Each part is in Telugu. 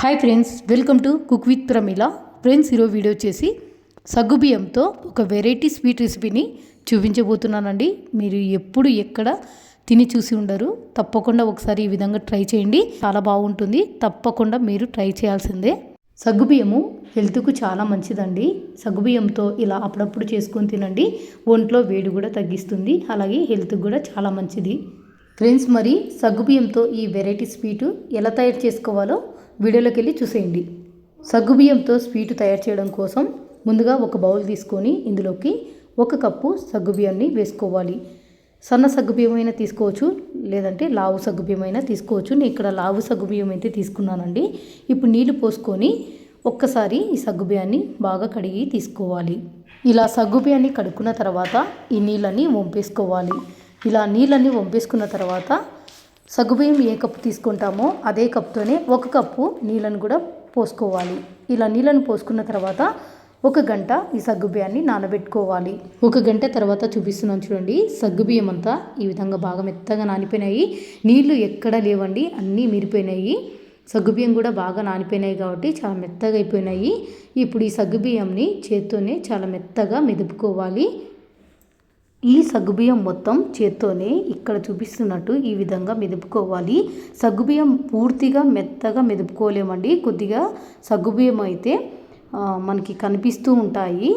Hi friends welcome to cook with Pramila friends ఈరోజు వీడియో చేసి సగ్గుబియ్యంతో ఒక వెరైటీ స్వీట్ రెసిపీని చూపించబోతున్నానండి. మీరు ఎప్పుడు ఎక్కడ తిని చూసి ఉండరు. తప్పకుండా ఒకసారి ఈ విధంగా ట్రై చేయండి. చాలా బాగుంటుంది. తప్పకుండా మీరు ట్రై చేయాల్సిందే. సగ్గుబియ్యము హెల్త్కు చాలా మంచిదండి. సగ్గుబియ్యంతో ఇలా అప్పుడప్పుడు చేసుకొని తినండి. ఒంట్లో వేడి కూడా తగ్గిస్తుంది. అలాగే హెల్త్కి కూడా చాలా మంచిది. ఫ్రెండ్స్ మరి సగ్గుబియ్యంతో ఈ వెరైటీ స్వీటు ఎలా తయారు చేసుకోవాలో వీడియోలోకి వెళ్ళి చూసేయండి. సగ్గుబియ్యంతో స్వీటు తయారు చేయడం కోసం ముందుగా ఒక బౌల్ తీసుకొని ఇందులోకి ఒక కప్పు సగ్గుబియ్యాన్ని వేసుకోవాలి. సన్న సగ్గుబియ్యం అయినా తీసుకోవచ్చు లేదంటే లావు సగ్గుబియ్యం అయినా తీసుకోవచ్చు. నేను ఇక్కడ లావు సగ్గుబియ్యం అయితే తీసుకున్నానండి. ఇప్పుడు నీళ్ళు పోసుకొని ఒక్కసారి ఈ సగ్గుబియ్యాన్ని బాగా కడిగి తీసుకోవాలి. ఇలా సగ్గుబియ్యాన్ని కడుక్కున్న తర్వాత ఈ నీళ్ళని వంపేసుకోవాలి. ఇలా నీళ్ళని వంపేసుకున్న తర్వాత సగ్గుబియ్యం ఏ కప్పు తీసుకుంటామో అదే కప్తోనే ఒక కప్పు నీళ్ళను కూడా పోసుకోవాలి. ఇలా నీళ్ళను పోసుకున్న తర్వాత ఒక గంట ఈ సగ్గుబియ్యాన్ని నానబెట్టుకోవాలి. ఒక గంట తర్వాత చూపిస్తున్నాను చూడండి. సగ్గుబియ్యం అంతా ఈ విధంగా బాగా మెత్తగా నానిపోయినాయి. నీళ్ళు ఎక్కడా లేవండి అన్నీ మిరిపోయినాయి. సగ్గుబియ్యం కూడా బాగా నానిపోయినాయి కాబట్టి చాలా మెత్తగా అయిపోయినాయి. ఇప్పుడు ఈ సగ్గుబియ్యంని చేత్తోనే చాలా మెత్తగా మెదుపుకోవాలి. ఈ సగ్గుబియ్యం మొత్తం చేత్తోనే ఇక్కడ చూపిస్తున్నట్టు ఈ విధంగా మెదుపుకోవాలి. సగ్గుబియ్యం పూర్తిగా మెత్తగా మెదుపుకోలేమండి. కొద్దిగా సగ్గుబియ్యం అయితే మనకి కనిపిస్తూ ఉంటాయి.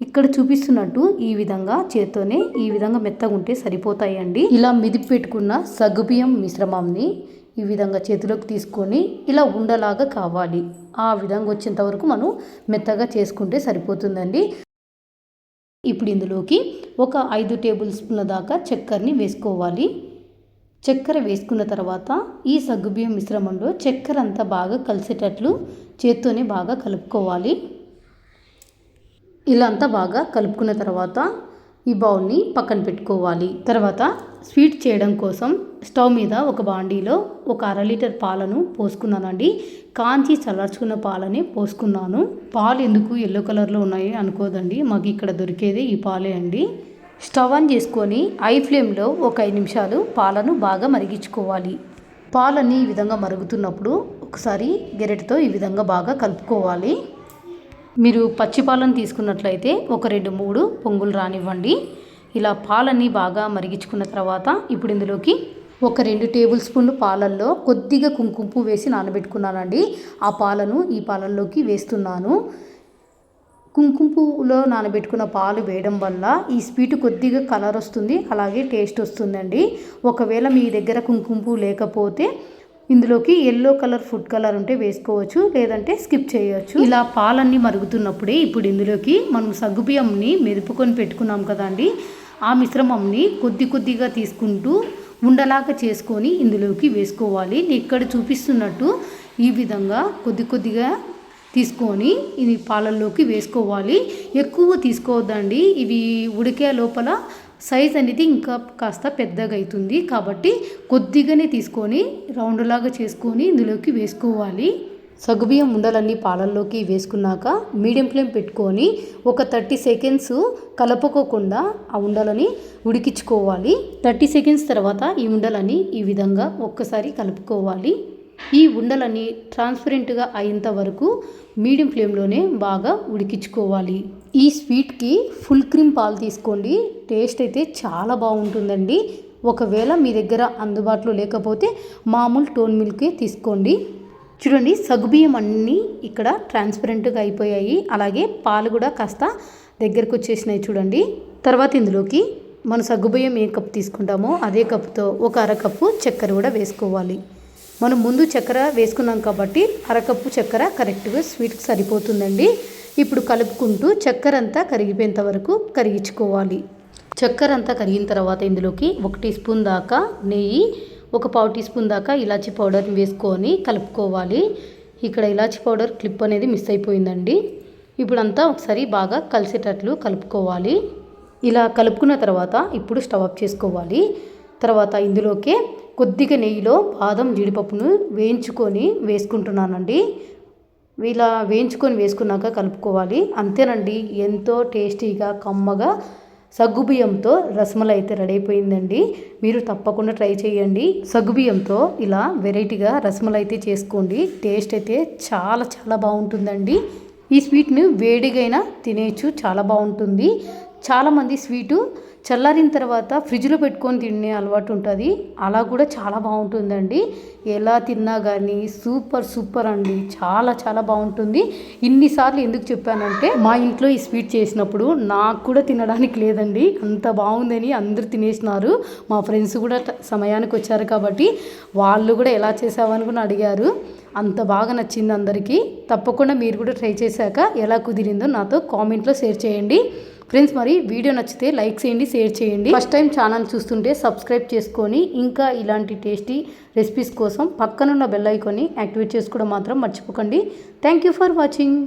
ఇక్కడ చూపిస్తున్నట్టు ఈ విధంగా చేత్తోనే ఈ విధంగా మెత్తగా ఉంటే సరిపోతాయండి. ఇలా మెదిపి పెట్టుకున్న సగ్గుబియ్యం మిశ్రమంని ఈ విధంగా చేతిలోకి తీసుకొని ఇలా ఉండలాగా కావాలి. ఆ విధంగా వచ్చేంత వరకు మనం మెత్తగా చేసుకుంటే సరిపోతుందండి. ఇప్పుడు ఇందులోకి ఒక ఐదు టేబుల్ స్పూన్ల దాకా చక్కెరని వేసుకోవాలి. చక్కెర వేసుకున్న తర్వాత ఈ సగ్గుబియ్యం మిశ్రమంలో చక్కెర అంతా బాగా కలిసేటట్లు చేత్తోనే బాగా కలుపుకోవాలి. ఇలా అంతా బాగా కలుపుకున్న తర్వాత ఈ బౌల్ని పక్కన పెట్టుకోవాలి. తర్వాత స్వీట్ చేయడం కోసం స్టవ్ మీద ఒక బాండీలో ఒక అర లీటర్ పాలను పోసుకున్నానండి. కాంచి చల్లార్చుకున్న పాలని పోసుకున్నాను. పాలు ఎందుకు ఎల్లో కలర్లో ఉన్నాయి అనుకోదండి. మాకు ఇక్కడ దొరికేది ఈ పాలే అండి. స్టవ్ ఆన్ చేసుకొని ఐ ఫ్లేమ్లో ఒక ఐదు నిమిషాలు పాలను బాగా మరిగించుకోవాలి. పాలన్నీ ఈ విధంగా మరుగుతున్నప్పుడు ఒకసారి గెరెటతో ఈ విధంగా బాగా కలుపుకోవాలి. మీరు పచ్చి పాలను తీసుకున్నట్లయితే ఒక రెండు మూడు పొంగులు రానివ్వండి. ఇలా పాలన్నీ బాగా మరిగించుకున్న తర్వాత ఇప్పుడు ఇందులోకి ఒక రెండు టేబుల్ స్పూన్లు పాలల్లో కొద్దిగా కుంకుమ వేసి నానబెట్టుకున్నానండి. ఆ పాలను ఈ పాలల్లోకి వేస్తున్నాను. కుంకుమ పువ్వులో నానబెట్టుకున్న పాలు వేయడం వల్ల ఈ స్వీట్ కొద్దిగా కలర్ వస్తుంది అలాగే టేస్ట్ వస్తుందండి. ఒకవేళ మీ దగ్గర కుంకుమ పువ్వు లేకపోతే ఇందులోకి ఎల్లో కలర్ ఫుడ్ కలర్ ఉంటే వేసుకోవచ్చు లేదంటే స్కిప్ చేయవచ్చు ఇలా పాలన్నీ మరుగుతున్నప్పుడే ఇప్పుడు ఇందులోకి మనం సగ్గుబియ్యంని మెదుపుకొని పెట్టుకున్నాం కదండి. ఆ మిశ్రమంని కొద్ది కొద్దిగా తీసుకుంటూ ఉండలాగా చేసుకొని ఇందులోకి వేసుకోవాలి. ఇక్కడ చూపిస్తున్నట్టు ఈ విధంగా కొద్ది కొద్దిగా తీసుకొని ఇది పాలల్లోకి వేసుకోవాలి. ఎక్కువ తీసుకోవద్దండి. ఇవి ఉడికే లోపల సైజ్ అనేది ఇంకా కాస్త పెద్దగా అవుతుంది. కాబట్టి కొద్దిగానే తీసుకొని రౌండ్ లాగా చేసుకొని ఇందులోకి వేసుకోవాలి. సగ్గుబియ్యం ఉండలన్నీ పాలల్లోకి వేసుకున్నాక మీడియం ఫ్లేమ్ పెట్టుకొని ఒక థర్టీ సెకండ్స్ కలపకోకుండా ఆ ఉండలని ఉడికించుకోవాలి. థర్టీ సెకండ్స్ తర్వాత ఈ ఉండలని ఈ విధంగా ఒక్కసారి కలుపుకోవాలి. ఈ ఉండలని ట్రాన్స్పరెంట్గా అయ్యేంత వరకు మీడియం ఫ్లేమ్లోనే బాగా ఉడికించుకోవాలి. ఈ స్వీట్కి ఫుల్ క్రీమ్ పాలు తీసుకోండి. టేస్ట్ అయితే చాలా బాగుంటుందండి. ఒకవేళ మీ దగ్గర అందుబాటులో లేకపోతే మామూలు టోన్ మిల్కే తీసుకోండి. చూడండి సగుబియ్యం అన్నీ ఇక్కడ ట్రాన్స్పరెంట్గా అయిపోయాయి. అలాగే పాలు కూడా కాస్త దగ్గరకు వచ్చేసినాయి చూడండి. తర్వాత ఇందులోకి మన సగ్గుబియ్యం ఏ కప్ తీసుకుంటామో అదే కప్తో ఒక అరకప్పు చక్కెర కూడా వేసుకోవాలి. మనం ముందు చక్కెర వేసుకున్నాం కాబట్టి అరకప్పు చక్కెర కరెక్ట్గా స్వీట్కి సరిపోతుందండి. ఇప్పుడు కలుపుకుంటూ చక్కెర అంతా కరిగిపోయేంత వరకు కరిగించుకోవాలి. చక్కెర అంతా కరిగిన తర్వాత ఇందులోకి ఒక టీ స్పూన్ దాకా నెయ్యి ఒక పావు టీ స్పూన్ దాకా ఇలాచీ పౌడర్ని వేసుకొని కలుపుకోవాలి. ఇక్కడ ఇలాచీ పౌడర్ క్లిప్ అనేది మిస్ అయిపోయిందండి. ఇప్పుడంతా ఒకసారి బాగా కలిసేటట్లు కలుపుకోవాలి. ఇలా కలుపుకున్న తర్వాత ఇప్పుడు స్టవ్ ఆఫ్ చేసుకోవాలి. తర్వాత ఇందులోకే కొద్దిగా నెయ్యిలో బాదం జీడిపప్పును వేయించుకొని వేసుకుంటున్నానండి. ఇలా వేయించుకొని వేసుకున్నాక కలుపుకోవాలి. అంతేనండి ఎంతో టేస్టీగా కమ్మగా సగ్గుబియ్యంతో రసమలై అయితే రెడీ అయిపోయిందండి మీరు తప్పకుండా ట్రై చేయండి. సగ్గుబియ్యంతో ఇలా వెరైటీగా రసమలై అయితే చేసుకోండి. టేస్ట్ అయితే చాలా చాలా బాగుంటుందండి. ఈ స్వీట్ని వేడిగైనా తినేయచ్చు చాలా బాగుంటుంది. చాలామంది స్వీటు చల్లారిన తర్వాత ఫ్రిడ్జ్లో పెట్టుకొని తినే అలవాటు ఉంటుంది. అలా కూడా చాలా బాగుంటుందండి. ఎలా తిన్నా కానీ సూపర్ సూపర్ అండి. చాలా చాలా బాగుంటుంది. ఇన్నిసార్లు ఎందుకు చెప్పానంటే మా ఇంట్లో ఈ స్వీట్ చేసినప్పుడు నాకు కూడా తినడానికి లేదండి. అంత బాగుందని అందరూ తినేసినారు. మా ఫ్రెండ్స్ కూడా సమయానికి వచ్చారు కాబట్టి వాళ్ళు కూడా ఎలా చేసావని కూడా అడిగారు. అంత బాగా నచ్చింది అందరికీ. తప్పకుండా మీరు కూడా ట్రై చేశాక ఎలా కుదిరిందో నాతో కామెంట్లో షేర్ చేయండి. ఫ్రెండ్స్ మరి వీడియో నచ్చితే లైక్ చేయండి షేర్ చేయండి. ఫస్ట్ టైం ఛానల్ చూస్తుంటే సబ్స్క్రైబ్ చేసుకొని ఇంకా ఇలాంటి టేస్టీ రెసిపీస్ కోసం పక్కనున్న బెల్ ఐకాన్ని యాక్టివేట్ చేసుకోవడం మాత్రం మర్చిపోకండి. Thank you for watching.